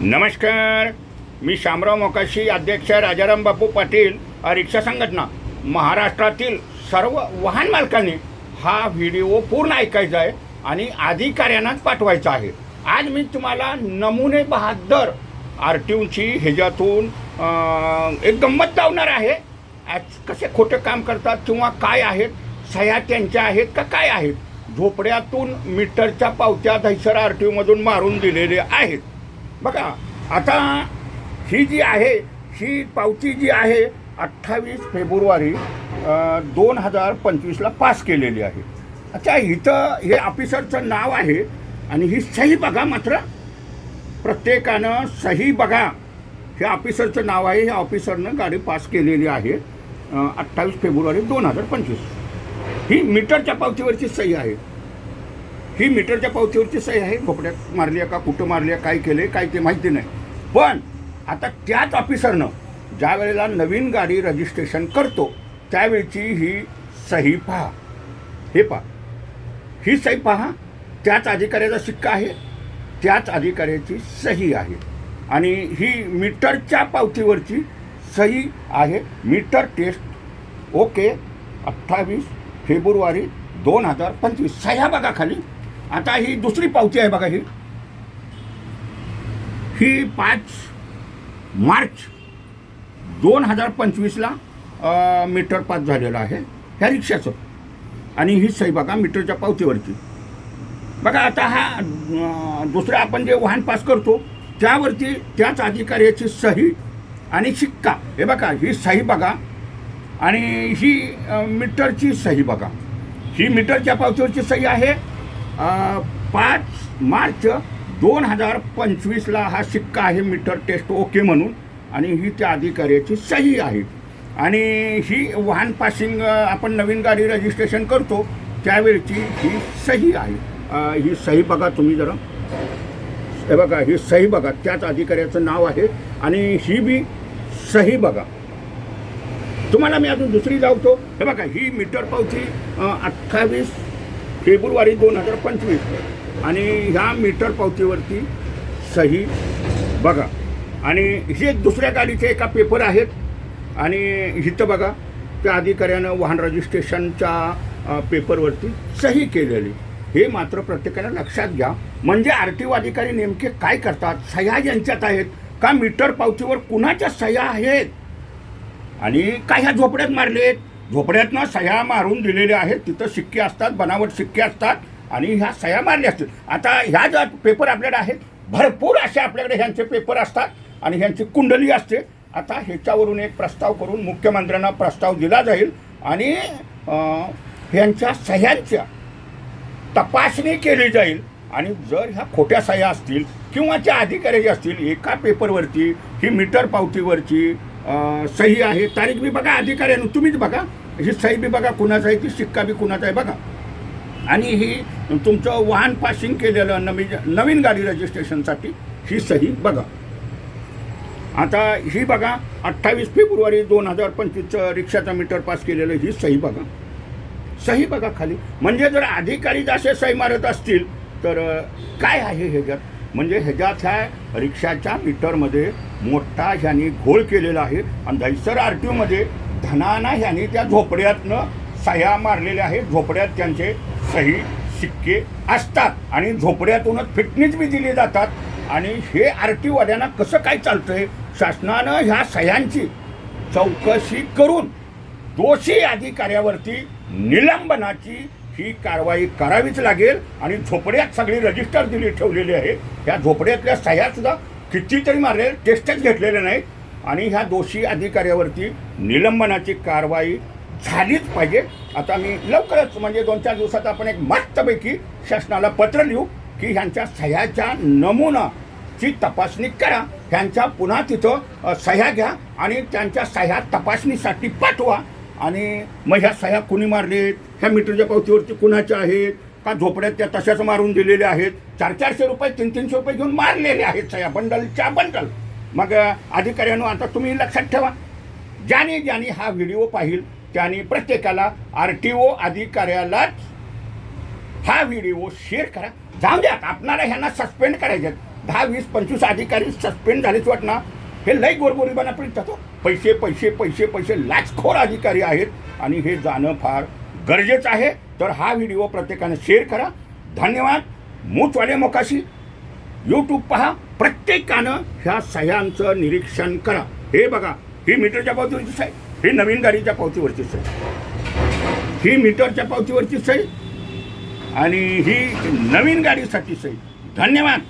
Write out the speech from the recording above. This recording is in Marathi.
नमस्कार. मी शामराव मोकाशी अध्यक्ष राजाराम बापू पाटील रिक्षा संघटना. महाराष्ट्रातील सर्व वाहन मालकांनी हा व्हिडिओ पूर्ण ऐकायचा आहे आणि अधिकाऱ्यांनाच पाठवायचा आहे. आज मी तुम्हाला नमुने बहादर आर टी ओची ह्याच्यातून एक गंमत लावणार आहे. आज कसे खोटं काम करतात किंवा काय आहेत सह्या त्यांच्या आहेत का काय आहेत झोपड्यातून मीटरच्या पावत्या दहिसर आर टी ओमधून मारून दिलेले आहेत. बघा आता ही जी आहे ही पावती जी आहे अठ्ठावीस फेब्रुवारी दोन हजार पंचवीसला पास केलेली आहे. अच्छा इथं हे ऑफिसरचं नाव आहे आणि ही सही बघा मात्र. प्रत्येकानं सही बघा. हे ऑफिसरचं नाव आहे ह्या ऑफिसरनं गाडी पास केलेली आहे अठ्ठावीस फेब्रुवारी दोन हजार पंचवीस. ही मीटरच्या पावतीवरची सही आहे. ही मीटरच्या पावतीवरची सही आहे. खोपड्यात मारली आहे का कुठं मारली आहे काय केले काय ते माहिती नाही. पण आता त्याच ऑफिसरनं ज्या वेळेला नवीन गाडी रजिस्ट्रेशन करतो त्यावेळची ही सही पहा. हे पहा. ही सही पहा. त्याच अधिकाऱ्याचा शिक्का आहे. त्याच अधिकाऱ्याची सही आहे. आणि ही मीटरच्या पावतीवरची सही आहे. मीटर टेस्ट ओके अठ्ठावीस फेब्रुवारी दोन हजार पंचवीस. सह्या बघा खाली. आता ही दुसरी पावती आहे बघा ही. ही पाच मार्च दोन हजार पंचवीसला मीटर पास झालेलं आहे ह्या रिक्षाचं. आणि ही सही बघा मीटरच्या पावतीवरची बघा आता हा दुसरं आपण जे वाहन पास करतो त्यावरती त्याच अधिकाऱ्याची सही आणि शिक्का. हे बघा ही सही बघा आणि ही मीटरची सही बघा. ही मीटरच्या पावतीवरची सही आहे पाच मार्च दोन हजार पंचवीसला हा शिक्का आहे मीटर टेस्ट ओके म्हणून आणि ही त्या अधिकाऱ्याची सही आहे. आणि ही वाहन पासिंग आपण नवीन गाडी रजिस्ट्रेशन करतो त्यावेळची ही सही आहे. ही सही बघा तुम्ही जरा. हे बघा ही सही बघा त्याच अधिकाऱ्याचं नाव आहे आणि ही बी सही बघा. तुम्हाला मी अजून दुसरी लावतो हे बघा ही मीटर पावती अठ्ठावीस फेब्रुवारी दोन हजार पंचवीस. आणि ह्या मीटर पावतीवरती सही बघा. आणि हे दुसऱ्या गाडीचे एका पेपर आहेत. आणि इथं बघा त्या अधिकाऱ्यानं वाहन रजिस्ट्रेशनच्या पेपरवरती सही केलेली. हे मात्र प्रत्येकानं लक्षात घ्या. म्हणजे आर टी ओ अधिकारी नेमके काय करतात? सह्या यांच्यात आहेत? का मीटर पावतीवर कुणाच्या सह्या आहेत? आणि काय ह्या झोपड्यात मारलेत? झोपड्यातनं सह्या मारून दिलेल्या आहेत तिथं शिक्के असतात बनावट शिक्के असतात आणि ह्या सह्या मारल्या असतील. आता ह्या ज्या पेपर आपल्याकडे आहेत भरपूर असे आपल्याकडे ह्यांचे पेपर असतात आणि ह्यांची कुंडली असते. आता ह्याच्यावरून एक प्रस्ताव करून मुख्यमंत्र्यांना प्रस्ताव दिला जाईल आणि ह्यांच्या सह्यांच्या तपासणी केली जाईल आणि जर ह्या खोट्या सह्या असतील किंवा त्या अधिकारी जे असतील एका पेपरवरती ही मीटर पावतीवरची सही आहे तारीख बी बघा अधिकाऱ्यानं तुम्हीच बघा. ही सही बी बघा कुणाचा आहे ती शिक्का बी कुणाचा आहे बघा. आणि ही तुमचं वाहन पासिंग केलेलं नवीन नवीन गाडी रजिस्ट्रेशनसाठी ही सही बघा. आता ही बघा अठ्ठावीस फेब्रुवारी दोन हजार पंचवीसचं रिक्षाचा मीटर पास केलेलं ही सही बघा. सही बघा खाली. म्हणजे जर अधिकारी जसे सही मारत असतील तर काय आहे ह्याच्यात म्हणजे ह्याच्यात ह्या रिक्षाच्या मीटरमध्ये मोठा ह्यानी घोळ केलेला आहे आणि दहिसर आर टी ओमध्ये धनाना ह्यानी त्या झोपड्यातनं सह्या मारलेल्या आहेत. झोपड्यात त्यांचे सही शिक्के असतात आणि झोपड्यातूनच फिटनेस बी दिली जातात. आणि हे आर टी वाल्यांना कसं काय चालतंय? शासनानं ह्या सह्यांची चौकशी करून दोषी अधिकाऱ्यावरती निलंबनाची ही कारवाई करावीच लागेल आणि झोपड्यात सगळी रजिस्टर दिली ठेवलेली आहे. ह्या झोपड्यातल्या सह्यासुद्धा कितीतरी मारले टेस्टच घेतलेले नाहीत. आणि ह्या दोषी अधिकाऱ्यावरती निलंबनाची कारवाई झालीच पाहिजे. आता मी लवकरच म्हणजे दोन चार दिवसात आपण एक मस्तपैकी शासनाला पत्र लिहू की ह्यांच्या सह्याच्या नमुनाची तपासणी करा. ह्यांच्या पुन्हा तिथं सह्या घ्या आणि त्यांच्या सह्या तपासणीसाठी पाठवा. आणि मग ह्या सह्या कुणी मारलेत? ह्या मीटरच्या पावतीवरती कुणाच्या आहेत? का झोपड्यात त्या तशाच मारून दिलेल्या आहेत? चार चारशे रुपये तीन तीनशे रुपये घेऊन मारलेले आहेत सह्या बंडलच्या बंडल. मग अधिकाऱ्यांनो आता तुम्ही लक्षात ठेवा. ज्याने ज्याने हा व्हिडिओ पाहिल त्याने प्रत्येकाला आर टी ओ अधिकाऱ्यालाच हा व्हिडिओ शेअर करा. जाऊ द्या आपणाला ह्यांना सस्पेंड करायचे दहा वीस पंचवीस अधिकारी सस्पेंड झालेच वाट ना हे लय गोरगोरिबांना पिळतात पैसे पैसे पैसे पैसे लाचखोर अधिकारी आहेत. आणि हे जाणं फार गरजेचं आहे. तर हा व्हिडिओ प्रत्येकाने शेअर करा. धन्यवाद. मूचवाले मोकाशी. यूट्यूब पहा. प्रत्येकानं ह्या सह्यांचं निरीक्षण करा. हे बघा. ही मीटरच्या पावतीवरची सही ही नवीन गाडीच्या पावतीवरची सही ही मीटरच्या पावतीवरची सही आणि ही नवीन गाडीसाठी सही धन्यवाद.